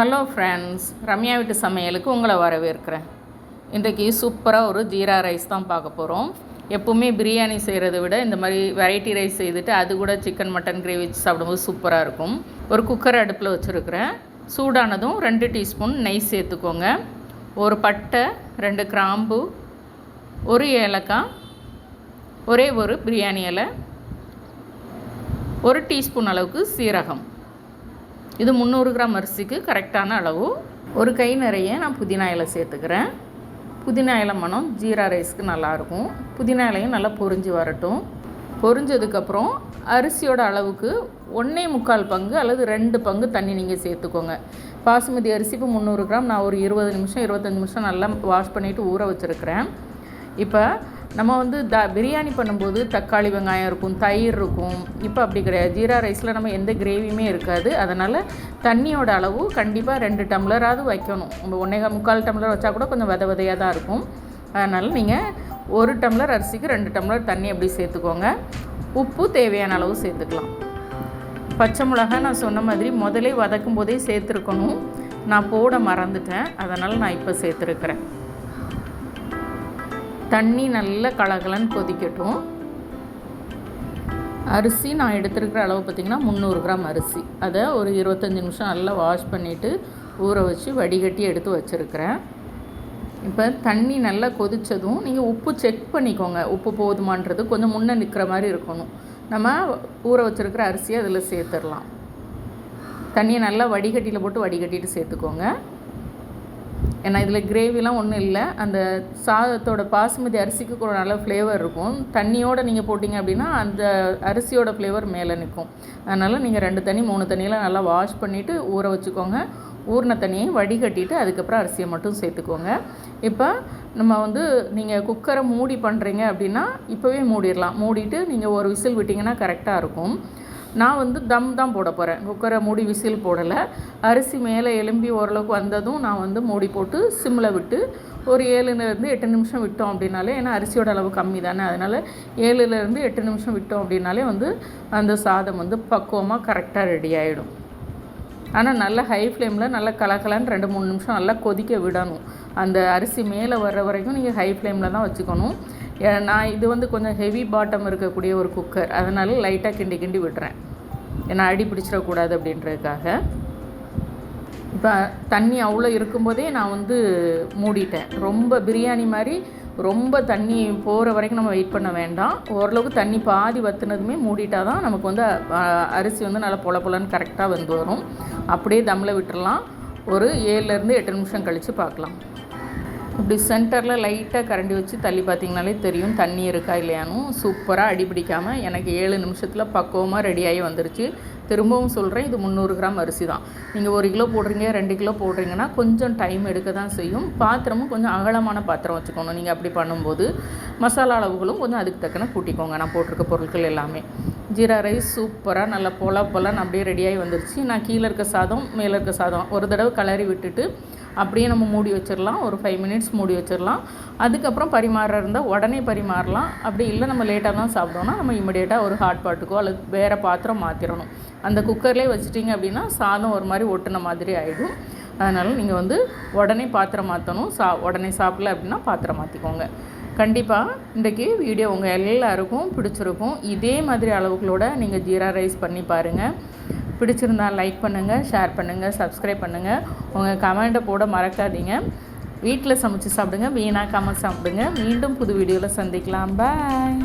Hello friends Ramya வீட்டு சமையலுக்கு உங்களை வரவேற்கிறேன். இன்றைக்கி சூப்பராக ஒரு ஜீரா ரைஸ் தான் பார்க்க போகிறோம் எப்போவுமே பிரியாணி செய்கிறத விட இந்த மாதிரி வெரைட்டி ரைஸ் செய்துட்டு அது கூட சிக்கன் மட்டன் கிரேவி வச்சு சாப்பிடும்போது சூப்பராக இருக்கும். ஒரு குக்கர் அடுப்பில் வச்சுருக்கிறேன். சூடானதும் ரெண்டு டீஸ்பூன் நெய் சேர்த்துக்கோங்க. ஒரு பட்டை ரெண்டு கிராம்பு ஒரு ஏலக்காய் ஒரே ஒரு பிரியாணி இலை ஒரு டீஸ்பூன் அளவுக்கு சீரகம். இது முந்நூறு கிராம் அரிசிக்கு கரெக்டான அளவு. ஒரு கை நிறைய நான் புதினா இலை சேர்த்துக்கிறேன். புதினா இலை மனம் ஜீரா ரைஸ்க்கு நல்லாயிருக்கும். புதினா இலையும் நல்லா பொரிஞ்சு வரட்டும். பொரிஞ்சதுக்கப்புறம் அரிசியோட அளவுக்கு ஒன்றே முக்கால் பங்கு அல்லது ரெண்டு பங்கு தண்ணி நீங்கள் சேர்த்துக்கோங்க. பாசுமதி அரிசி இப்போ முந்நூறு கிராம் நான் ஒரு இருபது நிமிஷம் இருபத்தஞ்சி நிமிஷம் நல்லா வாஷ் பண்ணிவிட்டு ஊற வச்சுருக்கிறேன். இப்போ நம்ம வந்து த பிரியாணி பண்ணும்போது தக்காளி வெங்காயம் இருக்கும் தயிர் இருக்கும். இப்போ அப்படி கிடையாது. ஜீரா ரைஸில் நம்ம எந்த கிரேவியுமே இருக்காது. அதனால் தண்ணியோட அளவு கண்டிப்பாக ரெண்டு டம்ளராவது வைக்கணும். நம்ம ஒன்றே முக்கால் டம்ளர் வச்சா கூட கொஞ்சம் வித விதையாக தான் இருக்கும். அதனால் நீங்கள் ஒரு டம்ளர் அரிசிக்கு ரெண்டு டம்ளர் தண்ணி அப்படி சேர்த்துக்கோங்க. உப்பு தேவையான அளவு சேர்த்துக்கலாம். பச்சை மிளகாய் நான் சொன்ன மாதிரி முதலே வதக்கும் போதே சேர்த்துருக்கணும். நான் போட மறந்துட்டேன். அதனால் நான் இப்போ சேர்த்துருக்குறேன். தண்ணி நல்லா கலகலன்னு கொதிக்கட்டும். அரிசி நான் எடுத்துருக்கிற அளவு பார்த்திங்கன்னா முந்நூறு கிராம் அரிசி. அதை ஒரு இருபத்தஞ்சி நிமிஷம் நல்லா வாஷ் பண்ணிவிட்டு ஊற வச்சு வடிகட்டி எடுத்து வச்சுருக்கிறேன். இப்போ தண்ணி நல்லா கொதித்ததும் நீங்கள் உப்பு செக் பண்ணிக்கோங்க. உப்பு போதுமான்றது கொஞ்சம் முன்னே நிற்கிற மாதிரி இருக்கணும். நம்ம ஊற வச்சுருக்கிற அரிசியை அதில் சேர்த்துடலாம். தண்ணியை நல்லா வடிகட்டியில் போட்டு வடிகட்டிட்டு சேர்த்துக்கோங்க. ஏன்னா இதில் கிரேவிலாம் ஒன்றும் இல்லை. அந்த சாதத்தோட பாசுமதி அரிசிக்கு கூட நல்ல ஃப்ளேவர் இருக்கும். தண்ணியோடு நீங்கள் போட்டிங்க அப்படின்னா அந்த அரிசியோட ஃப்ளேவர் மேலே நிற்கும். அதனால் நீங்கள் ரெண்டு தண்ணி மூணு தண்ணியெலாம் நல்லா வாஷ் பண்ணிவிட்டு ஊற வச்சுக்கோங்க. ஊறின தண்ணியை வடிகட்டிட்டு அதுக்கப்புறம் அரிசியை மட்டும் சேர்த்துக்கோங்க. இப்போ நம்ம வந்து நீங்கள் குக்கரை மூடி பண்ணுறீங்க அப்படின்னா இப்போவே மூடிடலாம். மூடிட்டு நீங்கள் ஒரு விசில் விட்டிங்கன்னா கரெக்டாக இருக்கும். நான் வந்து தம் தான் போட போகிறேன் குக்கரை மூடி விசில் போடலை. அரிசி மேலே எலும்பி ஓரளவுக்கு வந்ததும் நான் வந்து மூடி போட்டு சிம்மில் விட்டு ஒரு ஏழுலேருந்து எட்டு நிமிஷம் விட்டோம் அப்படின்னாலே ஏன்னா அரிசியோட அளவு கம்மி தானே. அதனால் ஏழுலேருந்து எட்டு நிமிஷம் விட்டோம் அப்படின்னாலே வந்து அந்த சாதம் வந்து பக்குவமாக கரெக்டாக ரெடி ஆகிடும் ஆனால் நல்லா ஹை ஃப்ளேமில் நல்லா கலக்கலான்னு ரெண்டு மூணு நிமிஷம் நல்லா கொதிக்க விடணும். அந்த அரிசி மேலே வர்ற வரைக்கும் நீங்கள் ஹை ஃப்ளேமில் தான் வச்சுக்கணும். நான் இது வந்து கொஞ்சம் ஹெவி பாட்டம் இருக்கக்கூடிய ஒரு குக்கர் அதனால் லைட்டாக கிண்டி கிண்டி விடுறேன் ஏன்னா அடி பிடிச்சிடக்கூடாது அப்படின்றதுக்காக. இப்போ தண்ணி அவ்வளோ இருக்கும்போதே நான் வந்து மூடிட்டேன். ரொம்ப பிரியாணி மாதிரி ரொம்ப தண்ணி போகிற வரைக்கும் நம்ம வெயிட் பண்ண வேண்டாம். ஓரளவுக்கு தண்ணி பாதி வத்துனதுமே மூடிட்டால் தான் நமக்கு வந்து அரிசி வந்து நல்லா பொல பொலன்னு கரெக்டாக வந்து வரும். அப்படியே தம்மில் விட்டுறலாம். ஒரு ஏழுலேருந்து எட்டு நிமிஷம் கழித்து பார்க்கலாம் இப்படி சென்டரில் லைட்டாக கரண்டி வச்சு தள்ளி பார்த்தீங்கனாலே தெரியும். தண்ணி இருக்கா இல்லையானும் சூப்பராக அடிப்பிடிக்காமல் எனக்கு ஏழு நிமிஷத்தில் பக்குவமாக ரெடியாகி வந்துருச்சு. திரும்பவும் சொல்கிறேன் இது முந்நூறு கிராம் அரிசி தான். நீங்கள் ஒரு கிலோ போடுறீங்க ரெண்டு கிலோ போடுறீங்கன்னா கொஞ்சம் டைம் எடுக்க தான் செய்யும். பாத்திரமும் கொஞ்சம் அகலமான பாத்திரம் வச்சுக்கணும். நீங்கள் அப்படி பண்ணும்போது மசாலா அளவுகளும் கொஞ்சம் அதுக்கு தக்கன கூட்டிக்கோங்க. நான் போட்டிருக்க பொருட்கள் எல்லாமே. ஜீரா ரைஸ் சூப்பராக நல்லா பொல பொலன்னு அப்படியே ரெடியாகி வந்துருச்சு. நான் கீழே இருக்க சாதம் மேலே இருக்க சாதம் ஒரு தடவை கலரி விட்டுட்டு அப்படியே நம்ம மூடி வச்சிடலாம். ஒரு ஃபைவ் மினிட்ஸ் மூடி வச்சிடலாம். அதுக்கப்புறம் பரிமாற இருந்தால் உடனே பரிமாறலாம். அப்படி இல்லை நம்ம லேட்டாக தான் சாப்பிட்டோம்னா நம்ம இமிடியேட்டாக ஒரு ஹாட் பாட்டுக்கோ அல்லது வேறு பாத்திரம் மாற்றிடணும் அந்த குக்கர்லேயே வச்சுட்டிங்க அப்படின்னா சாதம் ஒரு மாதிரி ஒட்டின மாதிரி ஆகிடும் அதனால் நீங்கள் வந்து உடனே பாத்திரம் மாற்றணும் சா உடனே சாப்பிடல அப்படின்னா பாத்திரம் மாற்றிக்கோங்க கண்டிப்பாக இன்றைக்கி வீடியோ உங்கள் எல்லாருக்கும் பிடிச்சிருக்கும். இதே மாதிரி அளவுகளோட நீங்கள் ஜீரா ரைஸ் பண்ணி பாருங்கள் பிடிச்சிருந்தால் லைக் பண்ணுங்கள் ஷேர் பண்ணுங்கள் சப்ஸ்கிரைப் பண்ணுங்கள் உங்கள் கமெண்ட்டை போட மறக்காதீங்க. வீட்டில் சமைச்சு சாப்பிடுங்க வீணாக்காமல் சாப்பிடுங்க. மீண்டும் புது வீடியோவில் சந்திக்கலாம். பாய்